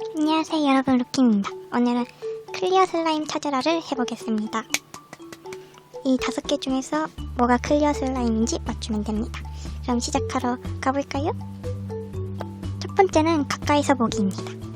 안녕하세요 여러분 루키입니다. 오늘은 클리어 슬라임 찾으라를 해보겠습니다. 이 다섯 개 중에서 뭐가 클리어 슬라임인지 맞추면 됩니다. 그럼 시작하러 가볼까요? 첫 번째는 가까이서 보기입니다.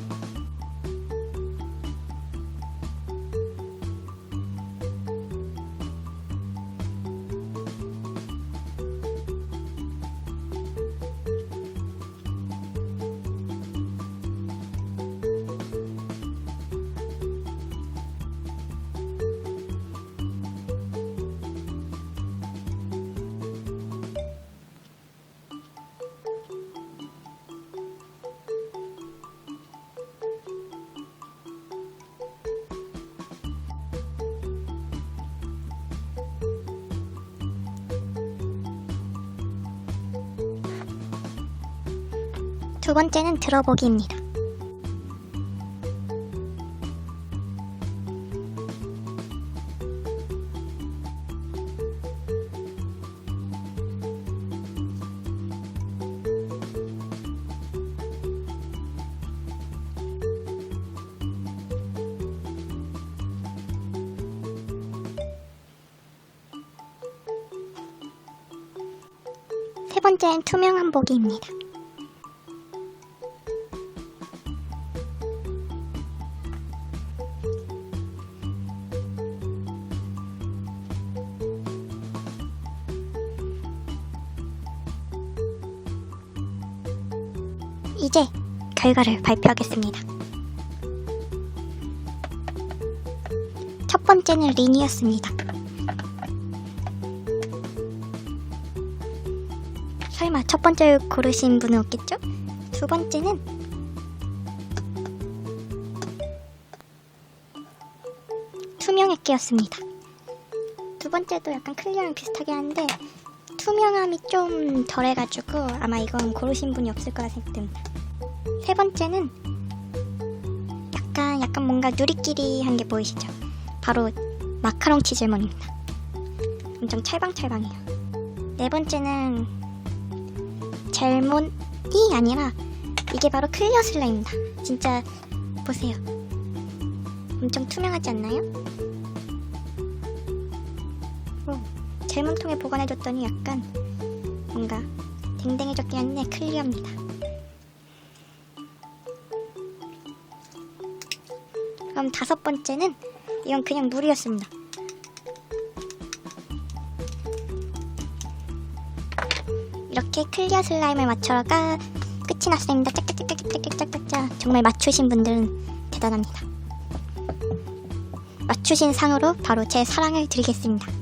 두 번째는 들어보기입니다. 세 번째는 투명한 보기입니다. 이제 결과를 발표하겠습니다. 첫 번째는 린이었습니다. 설마 첫 번째 고르신 분은 없겠죠? 두 번째는 투명했기였습니다. 두 번째도 약간 클리어랑 비슷하게 하는데 투명함이 좀 덜해가지고 아마 이건 고르신 분이 없을 거라 생각됩니다. 세 번째는 약간 약간 뭔가 누리끼리 한 게 보이시죠? 바로 마카롱 치즈몬입니다. 엄청 찰방찰방해요. 네 번째는 젤몬이 아니라 이게 바로 클리어 슬라임입니다. 진짜 보세요. 엄청 투명하지 않나요? 젤몬통에 보관해줬더니 약간 뭔가 댕댕해졌긴 한데 클리어입니다. 그럼 다섯 번째는 이건 그냥 물이었습니다. 이렇게 클리어 슬라임을 맞춰가 끝이 났습니다. 짝짝짝짝짝짝짝짝 정말 맞추신 분들은 대단합니다. 맞추신 상으로 바로 제 사랑을 드리겠습니다.